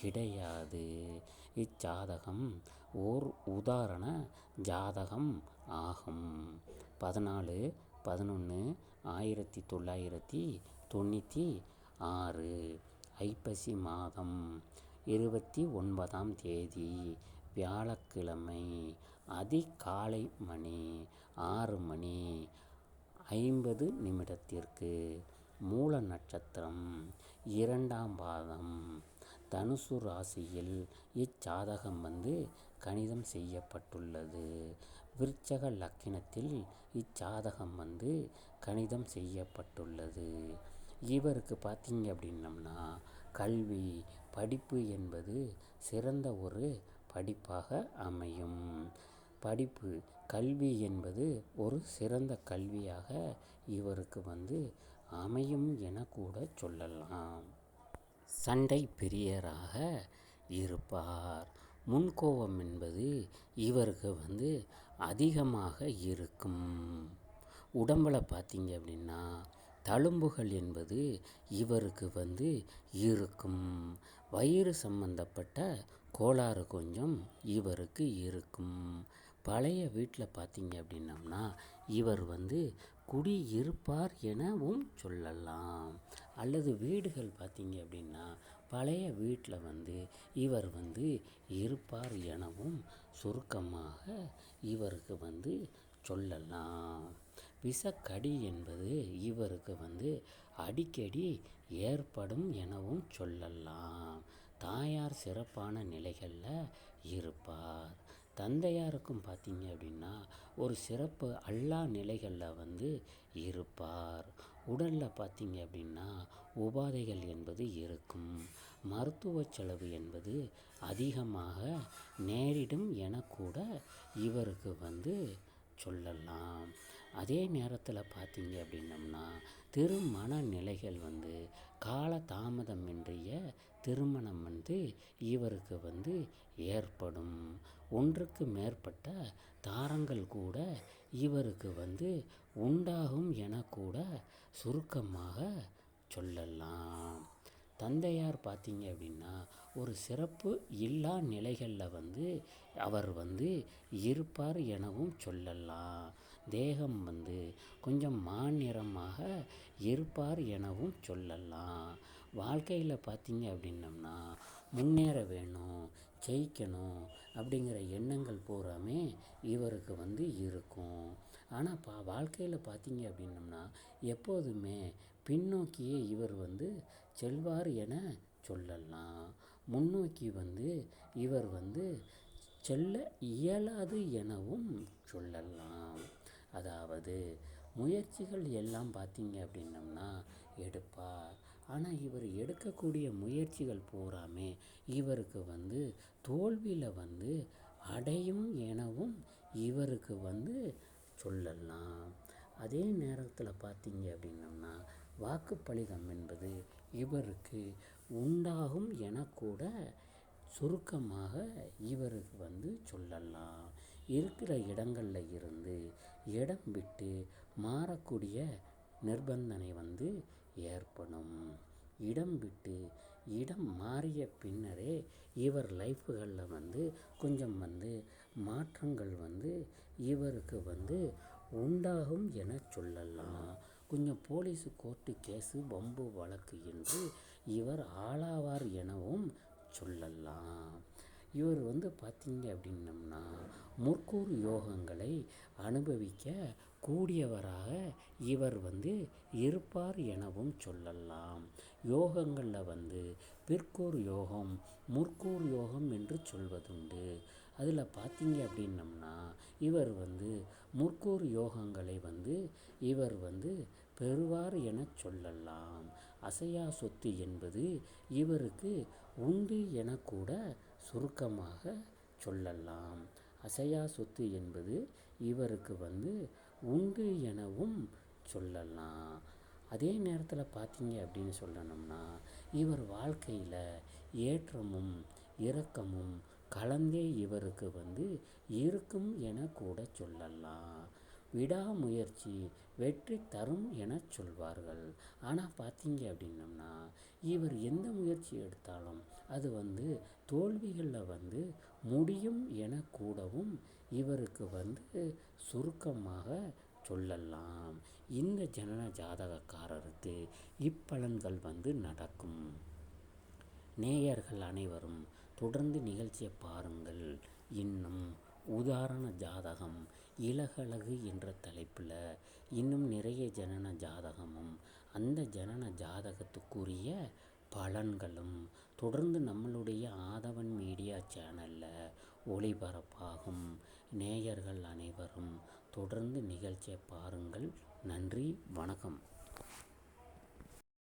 கிடையாது. இச்சாதகம் ஓர் உதாரண ஜாதகம் ஆகும். பதினாலு பதினொன்று ஆயிரத்தி தொள்ளாயிரத்தி தொண்ணூற்றி ஆறு ஐப்பசி மாதம் இருபத்தி ஒன்பதாம் தேதி வியாழக்கிழமை அதிகாலை மணி ஆறு மணி ஐம்பது நிமிடத்திற்கு மூல நட்சத்திரம் இரண்டாம் பாதம் தனுசு ராசியில் இச்சாதகம் வந்து கணிதம் செய்யப்பட்டுள்ளது. விருச்சக லக்கினத்தில் இச்சாதகம் வந்து கணிதம் செய்யப்பட்டுள்ளது. இவருக்கு பார்த்தீங்க அப்படின்னம்னா கல்வி படிப்பு என்பது சிறந்த ஒரு படிப்பாக அமையும். படிப்பு கல்வி என்பது ஒரு சிறந்த கல்வியாக இவருக்கு வந்து அமையும் என கூட சொல்லலாம். சண்டை பிரியராக இருப்பார். முன்கோபம் என்பது இவருக்கு வந்து அதிகமாக இருக்கும். உடம்பில் பார்த்தீங்க அப்படின்னா தழும்புகள் என்பது இவருக்கு வந்து இருக்கும். வயிறு சம்பந்தப்பட்ட கோளாறு கொஞ்சம் இவருக்கு இருக்கும். பழைய வீட்டில் பார்த்தீங்க அப்படின்னம்னா இவர் வந்து குடியிருப்பார் எனவும் சொல்லலாம். அல்லது வீடுகள் பார்த்தீங்க அப்படின்னா பழைய வீட்டில் வந்து இவர் வந்து இருப்பார் எனவும் சுருக்கமாக இவருக்கு வந்து சொல்லலாம். விஷக்கடி என்பது இவருக்கு வந்து அடிக்கடி ஏற்படும் எனவும் சொல்லலாம். தாயார் சிறப்பான நிலைகளில் இருப்பார். தந்தையாருக்கும் பார்த்தீங்க அப்படின்னா ஒரு சிறப்பு அல்லா நிலைகளில் வந்து இருப்பார். உடலில் பார்த்தீங்க அப்படின்னா உபாதைகள் என்பது இருக்கும். மருத்துவ செலவு என்பது அதிகமாக நேரிடும் என கூட இவருக்கு வந்து சொல்லலாம். அதே நேரத்தில் பார்த்தீங்க அப்படின்னம்னா திருமண நிலைகள் வந்து கால தாமதமின்றிய திருமணம் வந்து இவருக்கு வந்து ஏற்படும். ஒன்றுக்கு மேற்பட்ட தாரங்கள் கூட இவருக்கு வந்து உண்டாகும் என கூட சுருக்கமாக சொல்லலாம். தந்தையார் பார்த்தீங்க அப்படின்னா ஒரு சிறப்பு இல்லா நிலைகளில் வந்து அவர் வந்து இருப்பார் எனவும் சொல்லலாம். தேகம் வந்து கொஞ்சம் மாநிறமாக இருப்பார் எனவும் சொல்லலாம். வாழ்க்கையில் பார்த்தீங்க அப்படின்னம்னா முன்னேற வேணும் ஜெயிக்கணும் அப்படிங்கிற எண்ணங்கள் பூராமே இவருக்கு வந்து இருக்கும். ஆனால் பா வாழ்க்கையில் பார்த்தீங்க அப்படின்னம்னா எப்போதுமே பின்னோக்கியே இவர் வந்து செல்வார் என சொல்லலாம். முன்னோக்கி வந்து இவர் வந்து செல்ல இயலாது எனவும் சொல்லலாம். அதாவது முயற்சிகள் எல்லாம் பார்த்தீங்க அப்படின்னம்னா எடுப்பார் ஆனால் இவர் எடுக்கக்கூடிய முயற்சிகள் பூராமே இவருக்கு வந்து தோல்வியில் வந்து அடையும் எனவும் இவருக்கு வந்து சொல்லலாம். அதே நேரத்தில் பார்த்தீங்க அப்படின்னம்னா வாக்குப்பளிதம் என்பது இவருக்கு உண்டாகும் என கூட சுருக்கமாக இவருக்கு வந்து சொல்லலாம். இருக்கிற இடங்களில் இருந்து இடம் விட்டு மாறக்கூடிய நிர்பந்தனை வந்து ஏற்படும். இடம் விட்டு இடம் மாறிய பின்னரே இவர் லைஃப்புகளில் வந்து கொஞ்சம் வந்து மாற்றங்கள் வந்து இவருக்கு வந்து உண்டாகும் என சொல்லலாம். கொஞ்சம் போலீஸு கோர்ட்டு கேஸு வம்பு வழக்கு என்று இவர் ஆளாவார் எனவும் சொல்லலாம். இவர் வந்து பார்த்தீங்க அப்படின்னம்னா முற்கூறு யோகங்களை அனுபவிக்க கூடியவராக இவர் வந்து இருப்பார் எனவும் சொல்லலாம். யோகங்களில் வந்து பிற்கூர் யோகம் முற்கூர் யோகம் என்று சொல்வதுண்டு. அதில் பார்த்தீங்க அப்படின்னம்னா இவர் வந்து முற்கூர் யோகங்களை வந்து இவர் வந்து பெறுவார் என சொல்லலாம். அசையா சொத்து என்பது இவருக்கு உண்டு என கூட சுருக்கமாக சொல்லலாம். அசையா சொத்து என்பது இவருக்கு வந்து உண்டு எனவும் சொல்லலாம். அதே நேரத்தில் பார்த்தீங்க அப்படின்னு சொல்லணும்னா இவர் வாழ்க்கையில் ஏற்றமும் இறக்கமும் கலந்தே இவருக்கு வந்து இருக்கும் என கூட சொல்லலாம். விடாமுயற்சி வெற்றி தரும் என சொல்வார்கள். ஆனால் பார்த்தீங்க அப்படின்னம்னா இவர் எந்த முயற்சி எடுத்தாலும் அது வந்து தோல்விகளில் வந்து முடியும் என கூடவும் இவருக்கு வந்து சுருக்கமாக சொல்லலாம். இந்த ஜனன ஜாதகக்காரருக்கு இப்பலன்கள் வந்து நடக்கும். நேயர்கள் அனைவரும் தொடர்ந்து நிகழ்ச்சியை பாருங்கள். இன்னும் உதாரண ஜாதகம் இலகழகு என்ற தலைப்பில் இன்னும் நிறைய ஜனன ஜாதகமும் அந்த ஜனன ஜாதகத்துக்குரிய பலன்களும் தொடர்ந்து நம்மளுடைய ஆதவன் மீடியா சேனலில் ஒளிபரப்பாகும். நேயர்கள் அனைவரும் தொடர்ந்து நிகழ்ச்சியை பாருங்கள். நன்றி வணக்கம்.